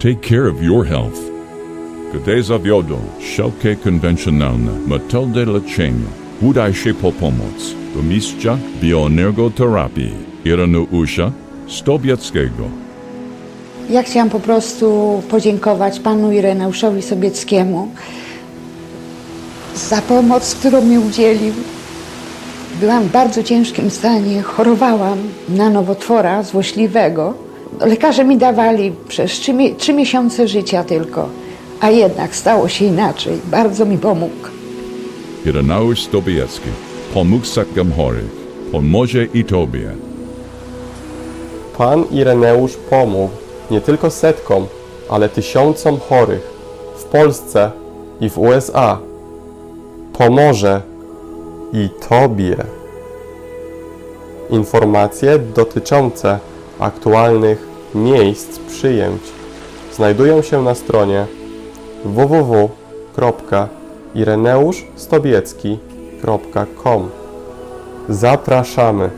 Take care of your health. Gdy zawiodą wszelkie konwencjonalne metody leczenia, udaj się po pomoc do mistrza bioenergoterapii Ireneusza Stobieckiego. Ja chciałam po prostu podziękować panu Ireneuszowi Sobieckiemu za pomoc, którą mi udzielił. Byłam w bardzo ciężkim stanie, chorowałam na nowotwora złośliwego. Lekarze mi dawali przez trzy, trzy miesiące życia tylko, a jednak stało się inaczej. Bardzo mi pomógł. Ireneusz Stobiecki pomógł setkom chorych. Pomoże i tobie. Pan Ireneusz pomógł nie tylko setkom, ale tysiącom chorych w Polsce i w USA. Pomoże i Tobie. Informacje dotyczące aktualnych miejsc przyjęć znajdują się na stronie www.ireneuszstobiecki.com. Zapraszamy!